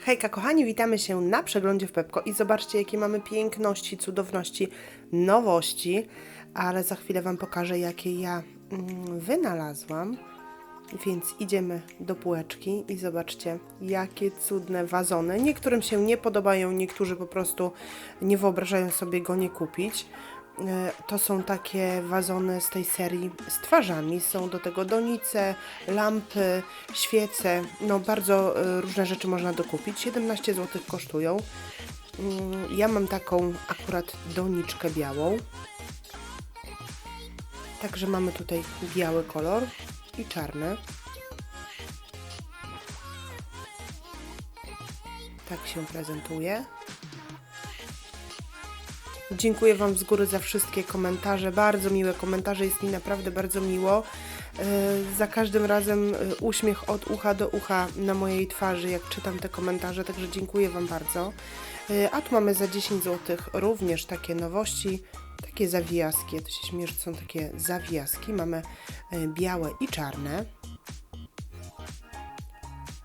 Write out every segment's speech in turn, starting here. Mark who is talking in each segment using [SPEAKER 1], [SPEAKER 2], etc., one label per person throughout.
[SPEAKER 1] Hejka kochani, witamy się na przeglądzie w Pepko i zobaczcie jakie mamy piękności, cudowności, nowości, ale za chwilę Wam pokażę jakie ja mm, wynalazłam. Więc idziemy do półeczki i zobaczcie jakie cudne wazony. Niektórym się nie podobają, niektórzy po prostu nie wyobrażają sobie go nie kupić. E, To są takie wazony z tej serii z twarzami. Są do tego donice, lampy, świece. No bardzo e, różne rzeczy można dokupić. 17 zł kosztują. Mm, Ja mam taką akurat doniczkę białą. Także mamy tutaj biały kolor i czarny. Tak się prezentuje. Dziękuję Wam z góry za wszystkie komentarze. Bardzo miłe komentarze, jest mi naprawdę bardzo miło. E, Za każdym razem e, uśmiech od ucha do ucha na mojej twarzy, jak czytam te komentarze, także dziękuję Wam bardzo. E, A tu mamy za 10 zł również takie nowości, takie zawijaski. Ja to się śmieję, że są takie zawijaski. Mamy białe i czarne.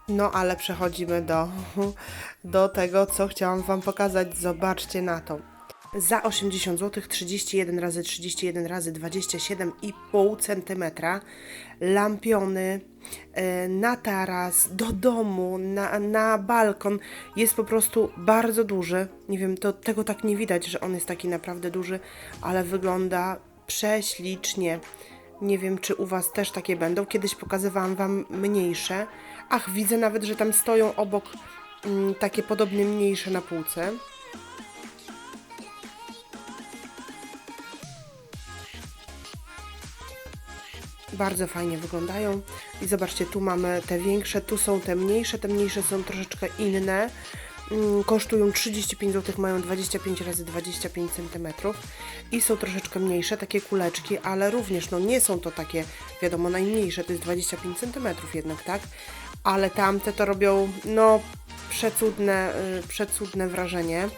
[SPEAKER 1] No, ale przechodzimy do, do tego, co chciałam Wam pokazać. Zobaczcie na to. Za 80 zł 31 razy 31 razy 27,5 cm lampiony e, na taras, do domu, na, na balkon jest po prostu bardzo duży. Nie wiem, to tego tak nie widać, że on jest taki naprawdę duży, ale wygląda prześlicznie. Nie wiem, czy u Was też takie będą. Kiedyś pokazywałam Wam mniejsze. Ach, widzę nawet, że tam stoją obok mm, takie podobnie mniejsze na półce. Bardzo fajnie wyglądają. I zobaczcie, tu mamy te większe, tu są te mniejsze. Te mniejsze są troszeczkę inne. Mm, Kosztują 35 zł, mają 25 razy 25 cm i są troszeczkę mniejsze, takie kuleczki, ale również no nie są to takie, wiadomo, najmniejsze, to jest 25 cm jednak, tak? Ale tamte to robią, no, przecudne, y, przecudne wrażenie.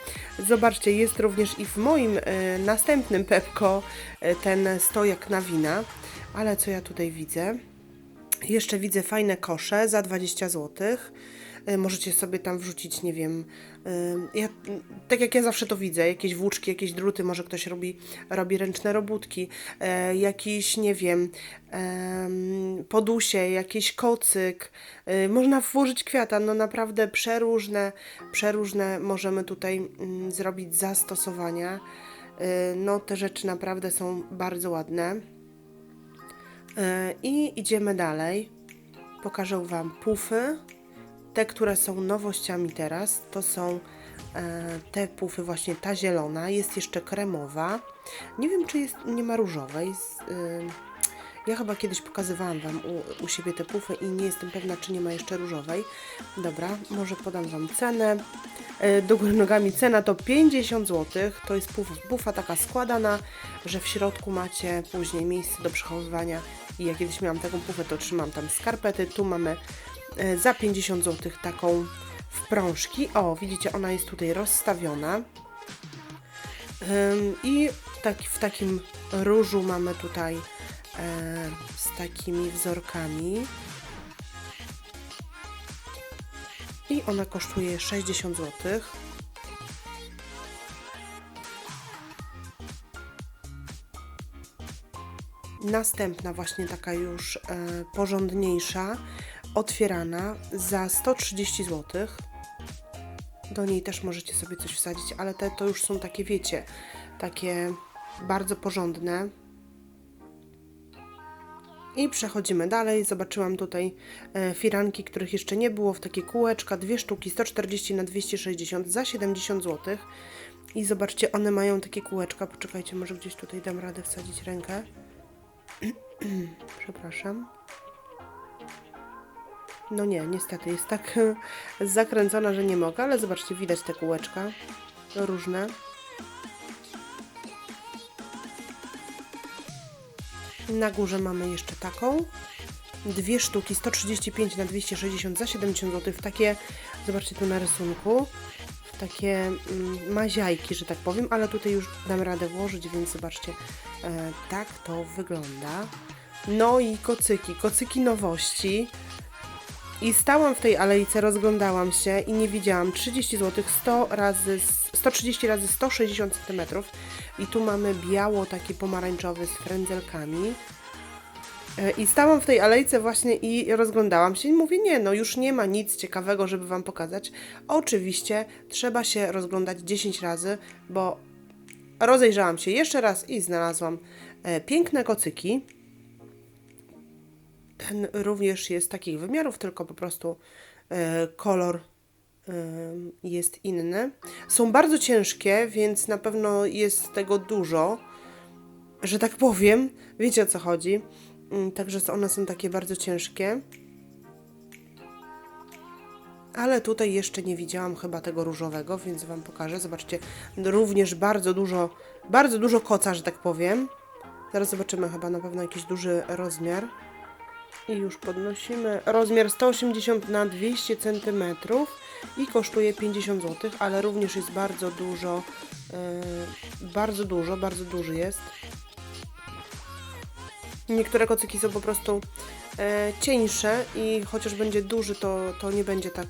[SPEAKER 1] Zobaczcie, jest również i w moim y, następnym Pepko y, ten stojak na wina, ale co ja tutaj widzę? Jeszcze widzę fajne kosze za 20 zł. Możecie sobie tam wrzucić, nie wiem, y, ja, tak jak ja zawsze to widzę, jakieś włóczki, jakieś druty, może ktoś robi, robi ręczne robótki, e, jakiś, nie wiem, em, podusie, jakiś kocyk, y, można włożyć kwiata, no naprawdę przeróżne, przeróżne możemy tutaj mm, zrobić zastosowania. Y, No te rzeczy naprawdę są bardzo ładne. E, I idziemy dalej. Pokażę Wam pufy. Te, które są nowościami teraz, to są e, te pufy, właśnie ta zielona. Jest jeszcze kremowa. Nie wiem, czy jest, nie ma różowej. Y, ja chyba kiedyś pokazywałam Wam u, u siebie te pufy i nie jestem pewna, czy nie ma jeszcze różowej. Dobra, może podam Wam cenę. E, Do góry nogami cena to 50 zł. To jest puf, taka składana, że w środku macie później miejsce do przechowywania. I ja kiedyś miałam taką pufę, to trzymam tam skarpety. Tu mamy e, za 50 zł taką w prążki. O, widzicie, ona jest tutaj rozstawiona. I tak, w takim różu mamy tutaj z takimi wzorkami. I ona kosztuje 60 zł. Następna właśnie taka już e, porządniejsza, otwierana za 130 zł. Do niej też możecie sobie coś wsadzić, ale te to już są takie, wiecie, takie bardzo porządne. I przechodzimy dalej. Zobaczyłam tutaj e, firanki, których jeszcze nie było, w takie kółeczka, dwie sztuki, 140 na 260 za 70 zł. I zobaczcie, one mają takie kółeczka. Poczekajcie, może gdzieś tutaj dam radę wsadzić rękę. Przepraszam. No nie, niestety jest tak zakręcona, że nie mogę, ale zobaczcie, widać te kółeczka różne. Na górze mamy jeszcze taką. Dwie sztuki, 135 na 260 za 70 zł. W takie, zobaczcie tu na rysunku, w takie mm, maziajki, że tak powiem, ale tutaj już dam radę włożyć, więc zobaczcie, e, tak to wygląda. No i kocyki, kocyki nowości. I stałam w tej alejce, rozglądałam się i nie widziałam 30 zł 100 razy, 130 razy 160 cm. I tu mamy biało, taki pomarańczowy z frędzelkami. E, I stałam w tej alejce właśnie i rozglądałam się i mówię, nie, no już nie ma nic ciekawego, żeby Wam pokazać. Oczywiście trzeba się rozglądać 10 razy, bo rozejrzałam się jeszcze raz i znalazłam e, piękne kocyki. Ten również jest takich wymiarów, tylko po prostu e, kolor e, jest inny. Są bardzo ciężkie, więc na pewno jest tego dużo, że tak powiem. Wiecie o co chodzi. Mm, Także one są takie bardzo ciężkie. Ale tutaj jeszcze nie widziałam chyba tego różowego, więc Wam pokażę. Zobaczcie, również bardzo dużo, bardzo dużo koca, że tak powiem. Zaraz zobaczymy chyba na pewno jakiś duży rozmiar. I już podnosimy. Rozmiar 180 na 200 cm i kosztuje 50 zł, ale również jest bardzo dużo, yy, bardzo dużo, bardzo duży jest. Niektóre kocyki są po prostu e, cieńsze i chociaż będzie duży, to, to nie będzie tak,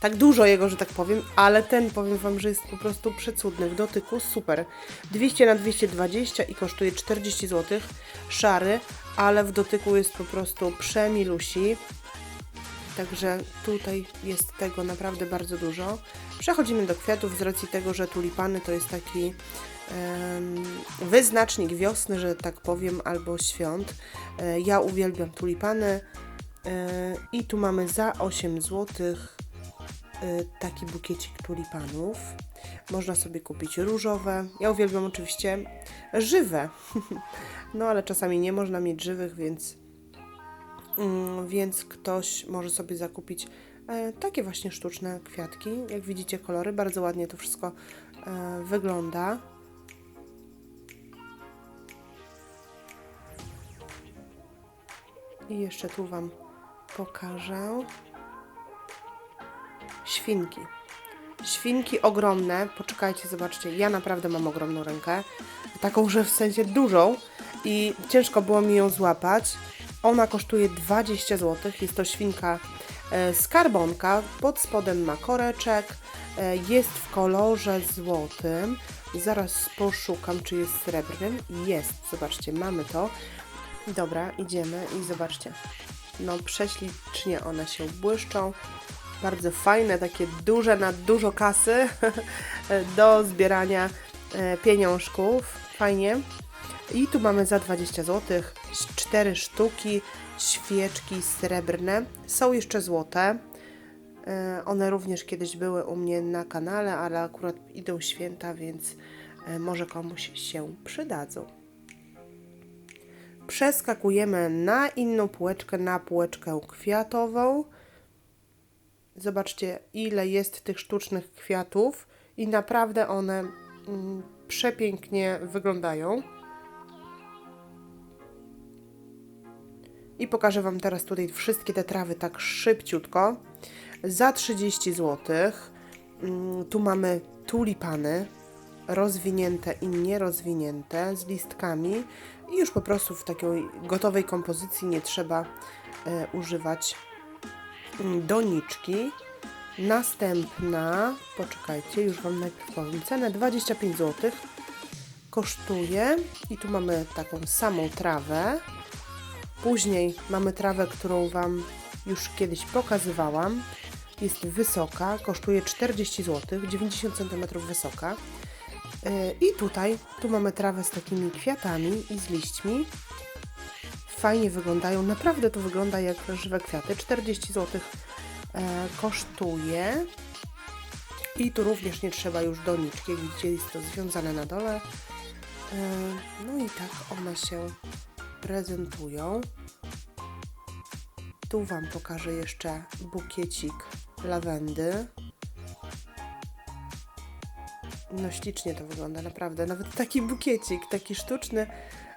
[SPEAKER 1] tak dużo jego, że tak powiem, ale ten powiem Wam, że jest po prostu przecudny w dotyku, super. 200 na 220 i kosztuje 40 zł, szary, ale w dotyku jest po prostu przemilusi. Także tutaj jest tego naprawdę bardzo dużo. Przechodzimy do kwiatów z racji tego, że tulipany to jest taki wyznacznik wiosny, że tak powiem, albo świąt. E, ja uwielbiam tulipany e, i tu mamy za 8 zł taki bukiecik tulipanów. Można sobie kupić różowe. Ja uwielbiam oczywiście żywe. No ale czasami nie można mieć żywych, więc więc ktoś może sobie zakupić e, takie właśnie sztuczne kwiatki. Jak widzicie, kolory bardzo ładnie to wszystko e, wygląda. I jeszcze tu Wam pokażę świnki. Świnki ogromne. Poczekajcie, zobaczcie. Ja naprawdę mam ogromną rękę. Taką, że w sensie dużą. I ciężko było mi ją złapać. Ona kosztuje 20 zł. Jest to świnka e, skarbonka. Pod spodem ma koreczek. E, jest w kolorze złotym. Zaraz poszukam, czy jest srebrnym. Jest. Zobaczcie, mamy to. Dobra, idziemy i zobaczcie. No, prześlicznie one się błyszczą. Bardzo fajne, takie duże na dużo kasy do zbierania e, pieniążków. Fajnie. I tu mamy za 20 zł 4 sztuki świeczki srebrne. Są jeszcze złote. E, One również kiedyś były u mnie na kanale, ale akurat idą święta, więc e, może komuś się przydadzą. Przeskakujemy na inną półeczkę, na półeczkę kwiatową. Zobaczcie, ile jest tych sztucznych kwiatów i naprawdę one mm, przepięknie wyglądają. I pokażę Wam teraz tutaj wszystkie te trawy tak szybciutko. Za 30 zł. Mm, Tu mamy tulipany rozwinięte i nierozwinięte z listkami i już po prostu w takiej gotowej kompozycji nie trzeba e, używać mm, doniczki. Następna, poczekajcie, już Wam najpierw powiem cenę, 25 zł kosztuje i tu mamy taką samą trawę. Później mamy trawę, którą Wam już kiedyś pokazywałam. Jest wysoka, kosztuje 40 zł, 90 cm wysoka. Yy, I tutaj, tu mamy trawę z takimi kwiatami i z liśćmi. Fajnie wyglądają, naprawdę to wygląda jak żywe kwiaty. 40 zł e, kosztuje. I tu również nie trzeba już doniczki, jak widzicie jest to związane na dole. E, no i tak one się prezentują. Tu Wam pokażę jeszcze bukiecik lawendy. No ślicznie to wygląda, naprawdę. Nawet taki bukiecik, taki sztuczny,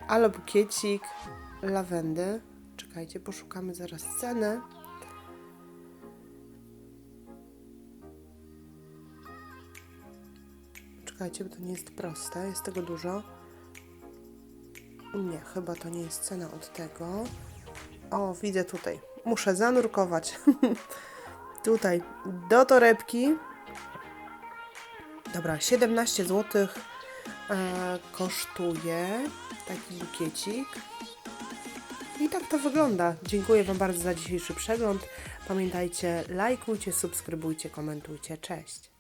[SPEAKER 1] ale bukiecik lawendy. Czekajcie, poszukamy zaraz ceny. Czekajcie, bo to nie jest proste, jest tego dużo. Nie, chyba to nie jest cena od tego. O, widzę tutaj. muszę zanurkować. Tutaj do torebki. Dobra, 17 zł e, kosztuje taki bukiecik. I tak to wygląda. Dziękuję Wam bardzo za dzisiejszy przegląd. Pamiętajcie, lajkujcie, subskrybujcie, komentujcie. Cześć!